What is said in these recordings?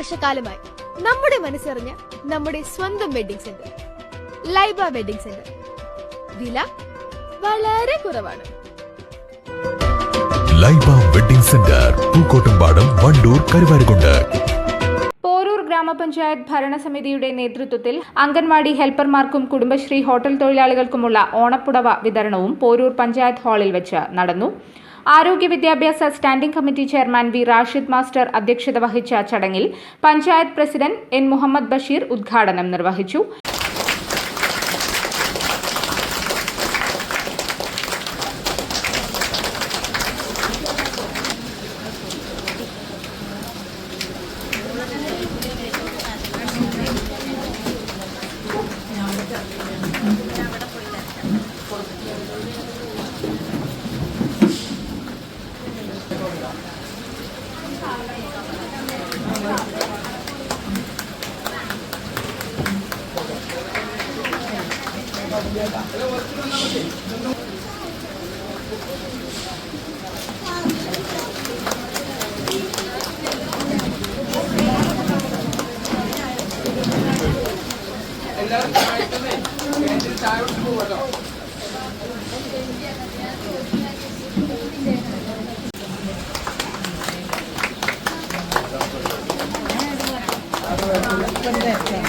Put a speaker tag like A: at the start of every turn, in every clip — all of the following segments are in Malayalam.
A: വർഷക്കാലമായി നമ്മുടെ മനസ്സറിഞ്ഞ നമ്മുടെ സ്വന്തം wedding centre Laiba wedding centre. വില വളരെ കുറവാണ്.
B: Laiba wedding centre Pookkottumpadam Wandoor Karuvarakundu.
C: Poroor ഗ്രാമപഞ്ചായത്ത് ഭരണസമിതിയുടെ നേതൃത്വത്തിൽ അംഗൻവാടി ഹെൽപ്പർമാർക്കും കുടുംബശ്രീ ഹോട്ടൽ തൊഴിലാളികൾക്കുമുള്ള ഓണപ്പുടവ വിതരണവും പോരൂർ പഞ്ചായത്ത് ഹാളിൽ വെച്ച് നടന്നു. ആരോഗ്യ വിദ്യാഭ്യാസ standing committee chairman V Rashid master അധ്യക്ഷത വഹിച്ച ചടങ്ങിൽ പഞ്ചായത്ത് പ്രസിഡന്റ് എൻ മുഹമ്മദ് ബഷീർ ഉദ്ഘാടനം നിർവഹിച്ചു. Eu vou tirar na 对对。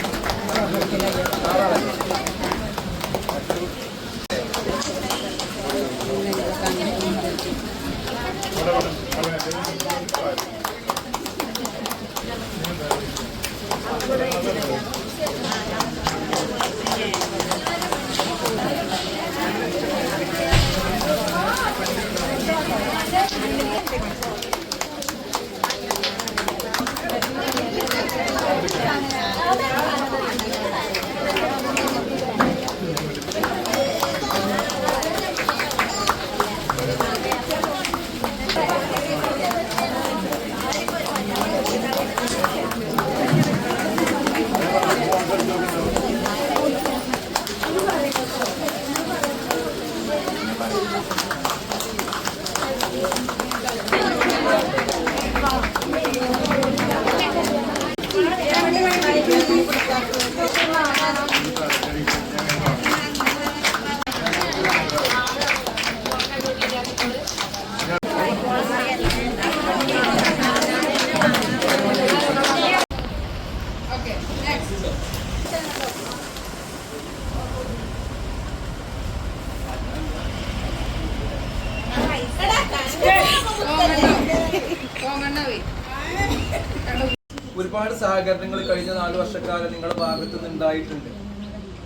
D: ഒരുപാട് സഹകരണങ്ങൾ കഴിഞ്ഞ നാല് വർഷക്കാലം നിങ്ങളുടെ ഭാഗത്തു നിന്ന് ഉണ്ടായിട്ടുണ്ട്.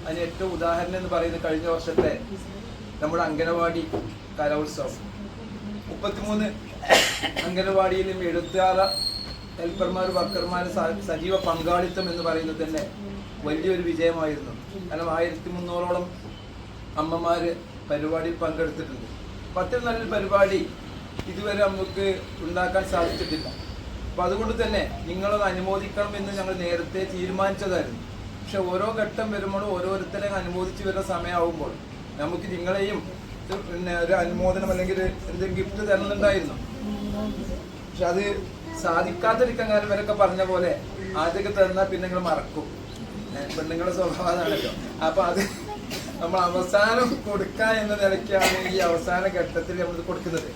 D: അതിന് ഏറ്റവും ഉദാഹരണം എന്ന് പറയുന്നത് കഴിഞ്ഞ വർഷത്തെ നമ്മുടെ അംഗനവാടി കലോത്സവം. മുപ്പത്തിമൂന്ന് അംഗനവാടിയിലും എഴുപത്തിയാറ് ഹെൽപ്പർമാർ വർക്കർമാർ സജീവ പങ്കാളിത്തം എന്ന് പറയുന്നത് തന്നെ വലിയൊരു വിജയമായിരുന്നു. കാരണം ആയിരത്തി മുന്നൂറോളം അമ്മമാര് പരിപാടിയിൽ പങ്കെടുത്തിട്ടുണ്ട്. പത്തിൽ നല്ലൊരു പരിപാടി ഇതുവരെ നമുക്ക് ഉണ്ടാക്കാൻ സാധിച്ചിട്ടില്ല. അപ്പം അതുകൊണ്ട് തന്നെ നിങ്ങളത് അനുമോദിക്കണം എന്ന് ഞങ്ങൾ നേരത്തെ തീരുമാനിച്ചതായിരുന്നു. പക്ഷെ ഓരോ ഘട്ടം വരുമ്പോഴും ഓരോരുത്തരെ അനുമോദിച്ച് വരുന്ന സമയമാകുമ്പോൾ നമുക്ക് നിങ്ങളെയും പിന്നെ ഒരു അനുമോദനം അല്ലെങ്കിൽ എന്തെങ്കിലും ഗിഫ്റ്റ് തരുന്നുണ്ടായിരുന്നു. പക്ഷെ അത് സാധിക്കാതിരിക്കാൻ കാരണം ഇവരൊക്കെ പറഞ്ഞ പോലെ ആദ്യമൊക്കെ തന്നാൽ പിന്നെ നിങ്ങൾ മറക്കും. പെണ്ണുങ്ങളുടെ സ്വഭാവം അതാണല്ലോ. അപ്പൊ അത് നമ്മൾ അവസാനം കൊടുക്കുക എന്ന നിലയ്ക്കാണ് ഈ അവസാന ഘട്ടത്തിൽ നമ്മൾ കൊടുക്കുന്നത്.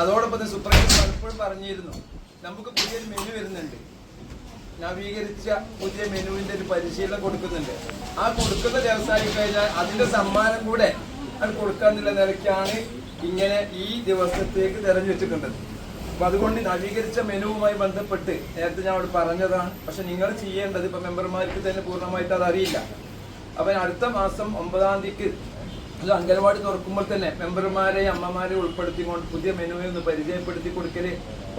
D: അതോടൊപ്പം സുപ്രീം പലപ്പോഴും പറഞ്ഞിരുന്നു നമുക്ക് പുതിയൊരു മെനു വരുന്നുണ്ട്. നവീകരിച്ച പുതിയ മെനുവിന്റെ ഒരു പരിശീലനം കൊടുക്കുന്നുണ്ട്. ആ കൊടുക്കുന്ന ദിവസമായി കഴിഞ്ഞാൽ അതിന്റെ സമ്മാനം കൂടെ അത് കൊടുക്കാന്നുള്ള നിലയ്ക്കാണ് ഇങ്ങനെ ഈ ദിവസത്തേക്ക് തെരഞ്ഞെടുത്തിട്ടുള്ളത് അപ്പൊ അതുകൊണ്ട് നവീകരിച്ച മെനുവുമായി ബന്ധപ്പെട്ട് നേരത്തെ ഞാൻ അവിടെ പറഞ്ഞതാണ്. പക്ഷെ നിങ്ങൾ ചെയ്യേണ്ടത് ഇപ്പൊ മെമ്പർമാർക്ക് തന്നെ പൂർണമായിട്ട് അത് അറിയില്ല. അപ്പൊ അടുത്ത മാസം ഒമ്പതാം തീയതിക്ക് അത് അംഗനവാടി തുറക്കുമ്പോൾ തന്നെ മെമ്പർമാരെ അമ്മമാരെ ഉൾപ്പെടുത്തിക്കൊണ്ട് പുതിയ മെനുവിൽ ഒന്ന് പരിചയപ്പെടുത്തി കൊടുക്കൽ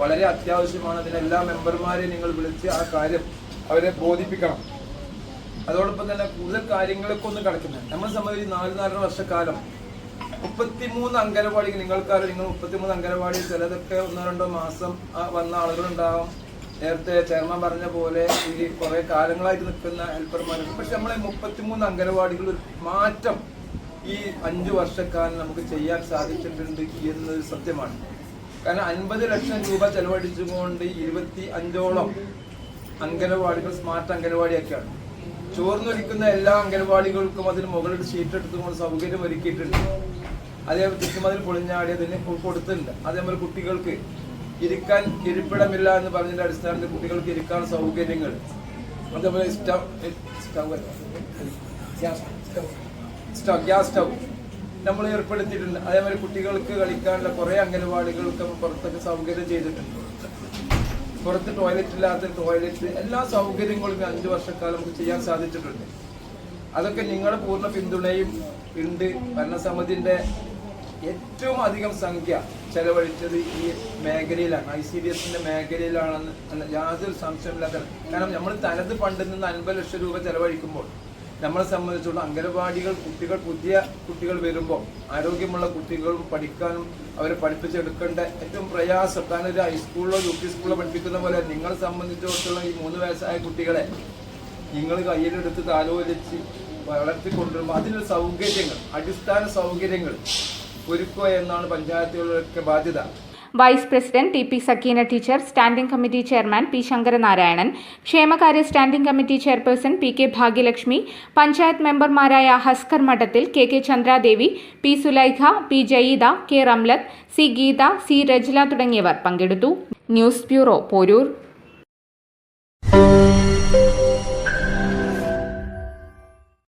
D: വളരെ അത്യാവശ്യമാണ്. അതിനെല്ലാ മെമ്പർമാരെ നിങ്ങൾ വിളിച്ച് ആ കാര്യം അവരെ ബോധിപ്പിക്കണം. അതോടൊപ്പം തന്നെ കൂടുതൽ കാര്യങ്ങളൊക്കെ ഒന്ന് കിടക്കുന്നത് നമ്മളെ സംബന്ധിച്ച് നാല് നാലര വർഷക്കാലം മുപ്പത്തിമൂന്ന് അംഗനവാടി നിങ്ങൾക്കറിയാം? നിങ്ങൾ മുപ്പത്തിമൂന്ന് അംഗനവാടി ചിലതൊക്കെ ഒന്നോ രണ്ടോ മാസം വന്ന ആളുകളുണ്ടാവും. നേരത്തെ ചെയർമാൻ പറഞ്ഞ പോലെ ഈ കുറെ കാലങ്ങളായിട്ട് നിൽക്കുന്ന ഹെൽപ്പർമാരുണ്ട്. പക്ഷെ നമ്മളെ മുപ്പത്തിമൂന്ന് അംഗനവാടികൾ മാറ്റം ഈ അഞ്ചു വർഷക്കാലം നമുക്ക് ചെയ്യാൻ സാധിച്ചിട്ടുണ്ട് എന്നത് സത്യമാണ്. കാരണം അൻപത് ലക്ഷം രൂപ ചെലവഴിച്ചുകൊണ്ട് ഇരുപത്തി അഞ്ചോളം അംഗനവാടികൾ സ്മാർട്ട് അംഗനവാടിയൊക്കെയാണ്. ചോർന്നൊലിക്കുന്ന എല്ലാ അംഗനവാടികൾക്കും അതിന് മുകളിൽ ഷീറ്റ് എടുത്തുകൊണ്ട് സൗകര്യം ഒരുക്കിയിട്ടുണ്ട് അതേപോലെ ചുറ്റുമതിൽ പൊളിഞ്ഞാടി അതിന് കൊ- കൊടുത്തിട്ടുണ്ട്. അതേപോലെ കുട്ടികൾക്ക് ഇരിക്കാൻ ഇരിപ്പിടമില്ല എന്ന് പറഞ്ഞതിന്റെ അടിസ്ഥാനത്തിൽ കുട്ടികൾക്ക് ഇരിക്കാൻ സൗകര്യങ്ങൾ. അതേപോലെ സ്റ്റവ് ഗ്യാസ് സ്റ്റവ് നമ്മൾ ഏർപ്പെടുത്തിയിട്ടുണ്ട്. അതേപോലെ കുട്ടികൾക്ക് കളിക്കാനുള്ള കുറേ അംഗനവാടികൾക്ക് പുറത്തൊക്കെ സൗകര്യം ചെയ്തിട്ടുണ്ട്. പുറത്ത് ടോയ്ലറ്റ് ഇല്ലാത്ത ടോയ്ലറ്റ് എല്ലാ സൗകര്യങ്ങളും അഞ്ചു വർഷക്കാലം നമുക്ക് ചെയ്യാൻ സാധിച്ചിട്ടുണ്ട്. അതൊക്കെ നിങ്ങളുടെ പൂർണ പിന്തുണയും ഉണ്ട്. ഭരണസമിതിന്റെ ഏറ്റവും അധികം സംഖ്യ ചെലവഴിച്ചത് ഈ മേഖലയിലാണ്. ഐ സി ഡി എസിന്റെ മേഖലയിലാണെന്ന് യാതൊരു സംശയമില്ലാത്ത കാരണം നമ്മൾ തനത് ഫണ്ടിൽ നിന്ന് അൻപത് ലക്ഷം രൂപ ചെലവഴിക്കുമ്പോൾ നമ്മളെ സംബന്ധിച്ചുള്ള അംഗനവാടികൾ കുട്ടികൾ പുതിയ കുട്ടികൾ വരുമ്പോൾ ആരോഗ്യമുള്ള കുട്ടികളും പഠിക്കാനും അവരെ പഠിപ്പിച്ചെടുക്കേണ്ട ഏറ്റവും പ്രയാസം. കാരണം ഒരു ഹൈസ്കൂളിലോ യു പി സ്കൂളിലോ പഠിപ്പിക്കുന്ന പോലെ നിങ്ങളെ സംബന്ധിച്ചിടത്തോളം ഈ മൂന്ന് വയസ്സായ കുട്ടികളെ നിങ്ങൾ കയ്യിലെടുത്ത് താലോലിച്ച് വളർത്തിക്കൊണ്ടുവരുമ്പോൾ അതിനുള്ള സൗകര്യങ്ങൾ അടിസ്ഥാന സൗകര്യങ്ങൾ ഒരുക്കുക എന്നാണ് പഞ്ചായത്തുകളുടെ ബാധ്യത.
C: Vice president T P Sakkeena teacher standing committee chairman P Sankaranarayanan ക്ഷേമകാര്യ standing committee chairperson P K Bhagyalakshmi panchayat മെമ്പർമാരായ Askar Madathil K K Chandradevi P Sulaikha P Jayeeda K Ramlath C Geetha C Rajala തുടങ്ങിയവർ പങ്കെടുത്തു. News bureau Poroor.